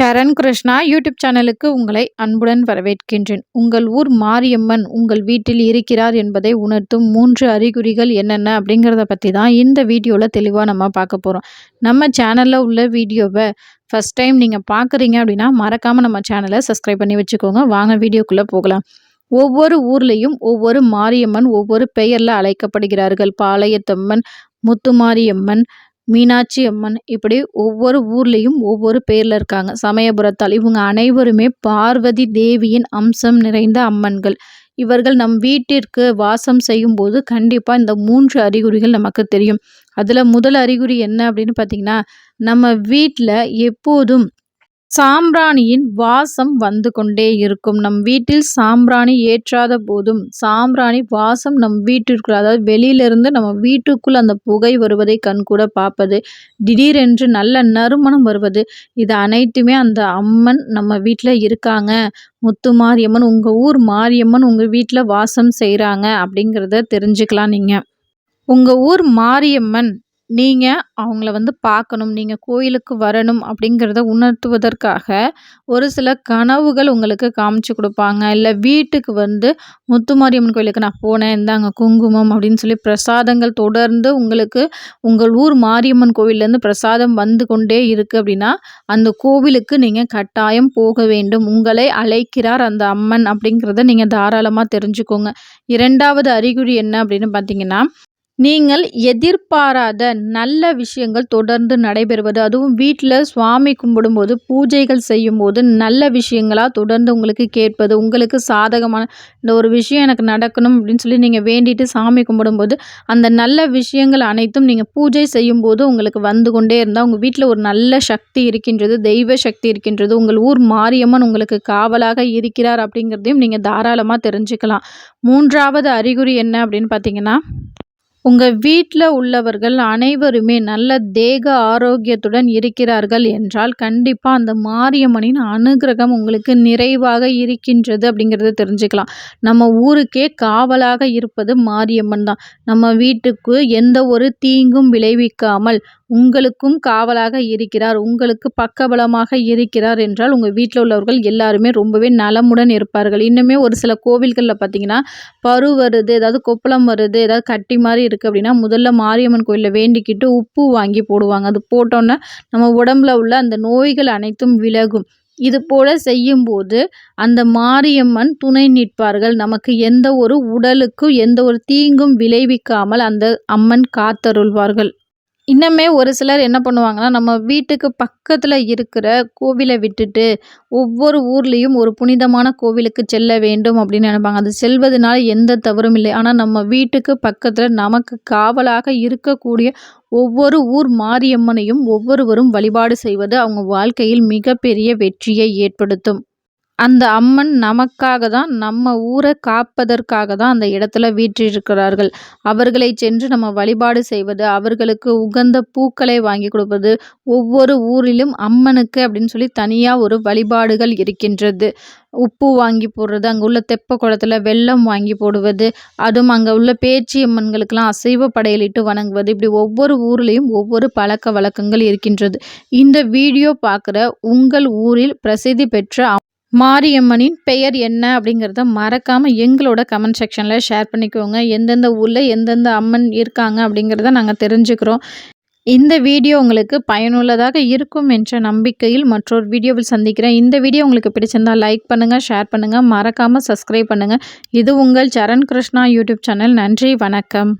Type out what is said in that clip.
சரண் Krishna YouTube சேனலுக்கு உங்களை அன்புடன் வரவேற்கின்றேன். உங்கள் ஊர் மாரியம்மன் உங்கள் வீட்டில் இருக்கிறார் என்பதை உணர்த்தும் மூன்று அறிகுறிகள் என்னென்ன அப்படிங்கிறத பற்றி தான் இந்த வீடியோவில் தெளிவாக நம்ம பார்க்க போகிறோம் நம்ம சேனலில் உள்ள வீடியோவை ஃபஸ்ட் டைம் நீங்கள் பார்க்குறீங்க அப்படின்னா மறக்காமல் நம்ம சேனலை சப்ஸ்கிரைப் பண்ணி வச்சுக்கோங்க. வாங்க வீடியோக்குள்ளே போகலாம். ஒவ்வொரு ஊர்லேயும் ஒவ்வொரு மாரியம்மன் ஒவ்வொரு பெயரில் அழைக்கப்படுகிறார்கள். பாளையத்தம்மன் முத்துமாரியம்மன் மீனாட்சி அம்மன். இப்படி ஒவ்வொரு ஊர்லேயும் ஒவ்வொரு பேரில் இருக்காங்க. சமயபுரத்தால் இவங்க அனைவருமே பார்வதி தேவியின் அம்சம் நிறைந்த அம்மன்கள். இவர்கள் நம் வீட்டிற்கு வாசம் செய்யும்போது கண்டிப்பாக இந்த மூன்று அறிகுறிகள் நமக்கு தெரியும். அதில் முதல் அறிகுறி என்ன அப்படின்னு பார்த்திங்கன்னா நம்ம வீட்டில் எப்போதும் சாம்பிராணியின் வாசம் வந்து கொண்டே இருக்கும். நம் வீட்டில் சாம்பிராணி ஏற்றாத போதும் சாம்பிராணி வாசம் நம் வீட்டிற்குள் அதாவது வெளியிலிருந்து நம்ம வீட்டுக்குள் அந்த புகை வருவதை கண்கூட பார்ப்பது. திடீரென்று நல்ல நறுமணம் வருவது. இது அனைத்துமே அந்த அம்மன் நம்ம வீட்டில் இருக்காங்க. முத்து மாரியம்மன் உங்கள் ஊர் மாரியம்மன் உங்கள் வீட்டில் வாசம் செய்கிறாங்க அப்படிங்கிறத தெரிஞ்சுக்கலாம் நீங்கள் உங்கள் ஊர் மாரியம்மன் நீங்கள் அவங்கள வந்து பார்க்கணும் நீங்கள் கோயிலுக்கு வரணும் அப்படிங்கிறத உணர்த்துவதற்காக ஒரு சில கனவுகள் உங்களுக்கு காமிச்சு கொடுப்பாங்க. இல்லை வீட்டுக்கு வந்து முத்துமாரியம்மன் கோயிலுக்கு நான் போனேன் இந்தாங்க குங்குமம் அப்படின்னு சொல்லி பிரசாதங்கள் தொடர்ந்து உங்களுக்கு உங்கள் ஊர் மாரியம்மன் கோவில்லேருந்து பிரசாதம் வந்து கொண்டே இருக்குது அப்படின்னா அந்த கோவிலுக்கு நீங்கள் கட்டாயம் போக வேண்டும். உங்களை அழைக்கிறார் அந்த அம்மன் அப்படிங்கிறத நீங்கள் தாராளமாக தெரிஞ்சுக்கோங்க. இரண்டாவது அறிகுறி என்ன அப்படின்னு பார்த்தீங்கன்னா நீங்கள் எதிர்பாராத நல்ல விஷயங்கள் தொடர்ந்து நடைபெறுவது அதுவும் வீட்டில் சுவாமி கும்பிடும்போது பூஜைகள் செய்யும்போது நல்ல விஷயங்களாக தொடர்ந்து உங்களுக்கு கேட்பது உங்களுக்கு சாதகமான இந்த ஒரு விஷயம் எனக்கு நடக்கணும் அப்படின்னு சொல்லி நீங்கள் வேண்டிட்டு சாமி கும்பிடும்போது அந்த நல்ல விஷயங்கள் அனைத்தும் நீங்கள் பூஜை செய்யும்போது உங்களுக்கு வந்து கொண்டே இருந்தால் உங்கள் வீட்டில் ஒரு நல்ல சக்தி இருக்கின்றது தெய்வ சக்தி இருக்கின்றது உங்கள் ஊர் மாரியம்மன் உங்களுக்கு காவலாக இருக்கிறார் அப்படிங்கிறதையும் நீங்கள் தாராளமாக தெரிஞ்சுக்கலாம். மூன்றாவது அறிகுறி என்ன அப்படின்னு பார்த்தீங்கன்னா உங்கள் வீட்டில் உள்ளவர்கள் அனைவருமே நல்ல தேக ஆரோக்கியத்துடன் இருக்கிறார்கள் என்றால் கண்டிப்பாக அந்த மாரியம்மனின் அனுகிரகம் உங்களுக்கு நிறைவாக இருக்கின்றது அப்படிங்கிறத தெரிஞ்சுக்கலாம். நம்ம ஊருக்கே காவலாக இருப்பது மாரியம்மன் தான். நம்ம வீட்டுக்கு எந்த ஒரு தீங்கும் விளைவிக்காமல் உங்களுக்கும் காவலாக இருக்கிறார் உங்களுக்கு பக்கபலமாக இருக்கிறார் என்றால் உங்கள் வீட்டில் உள்ளவர்கள் எல்லாருமே ரொம்பவே நலமுடன் இருப்பார்கள். இன்னுமே ஒரு சில கோவில்களில் பார்த்தீங்கன்னா பரு வருது ஏதாவது கொப்பளம் வருது ஏதாவது கட்டி மாதிரி இருக்குது அப்படின்னா முதல்ல மாரியம்மன் கோயிலில் வேண்டிக்கிட்டு உப்பு வாங்கி போடுவாங்க. அது போட்டோன்னே நம்ம உடம்புல உள்ள அந்த நோய்கள் அனைத்தும் விலகும். இது போல செய்யும்போது அந்த மாரியம்மன் துணை நிற்பார்கள். நமக்கு எந்த ஒரு உடலுக்கும் எந்த ஒரு தீங்கும் விளைவிக்காமல் அந்த அம்மன் காத்தருள்வார்கள். இன்னுமே ஒரு சிலர் என்ன பண்ணுவாங்கன்னா நம்ம வீட்டுக்கு பக்கத்தில் இருக்கிற கோவிலை விட்டுட்டு ஒவ்வொரு ஊர்லேயும் ஒரு புனிதமான கோவிலுக்கு செல்ல வேண்டும் அப்படின்னு நினைப்பாங்க. அது செல்வதனால எந்த தவறும் இல்லை. ஆனால் நம்ம வீட்டுக்கு பக்கத்தில் நமக்கு காவலாக இருக்கக்கூடிய ஒவ்வொரு ஊர் மாரியம்மனையும் ஒவ்வொருவரும் வழிபாடு செய்வது அவங்க வாழ்க்கையில் மிகப்பெரிய வெற்றியை ஏற்படுத்தும். அந்த அம்மன் நமக்காக தான் நம்ம ஊரை காப்பதற்காக தான் அந்த இடத்துல வீற்றிருக்கிறார்கள். அவர்களை சென்று நம்ம வழிபாடு செய்வது அவர்களுக்கு உகந்த பூக்களை வாங்கி கொடுப்பது ஒவ்வொரு ஊரிலும் அம்மனுக்கு அப்படின்னு சொல்லி தனியாக ஒரு வழிபாடுகள் இருக்கின்றது. உப்பு வாங்கி போடுறது அங்கே உள்ள தெப்ப குளத்துல வெல்லம் வாங்கி போடுவது அதுவும் அங்கே உள்ள பேச்சி அம்மன்களுக்கெல்லாம் அசைவ படையலிட்டு வணங்குவது இப்படி ஒவ்வொரு ஊர்லேயும் ஒவ்வொரு பழக்க வழக்கங்கள் இருக்கின்றது. இந்த வீடியோ பார்க்குற உங்கள் ஊரில் பிரசித்தி பெற்ற மாரியம்மனின் பெயர் என்ன அப்படிங்கிறத மறக்காமல் எங்களோட கமெண்ட் செக்ஷனில் ஷேர் பண்ணிக்கோங்க. எந்தெந்த ஊரில் எந்தெந்த அம்மன் இருக்காங்க அப்படிங்கிறத நாங்கள் தெரிஞ்சுக்கிறோம். இந்த வீடியோ உங்களுக்கு பயனுள்ளதாக இருக்கும் என்ற நம்பிக்கையில் மற்றொரு வீடியோவில் சந்திக்கிறேன். இந்த வீடியோ உங்களுக்கு பிடிச்சிருந்தால் லைக் பண்ணுங்கள் ஷேர் பண்ணுங்கள் மறக்காமல் சப்ஸ்கிரைப் பண்ணுங்கள் இது உங்கள் சரண் கிருஷ்ணா யூடியூப் சேனல் நன்றி வணக்கம்.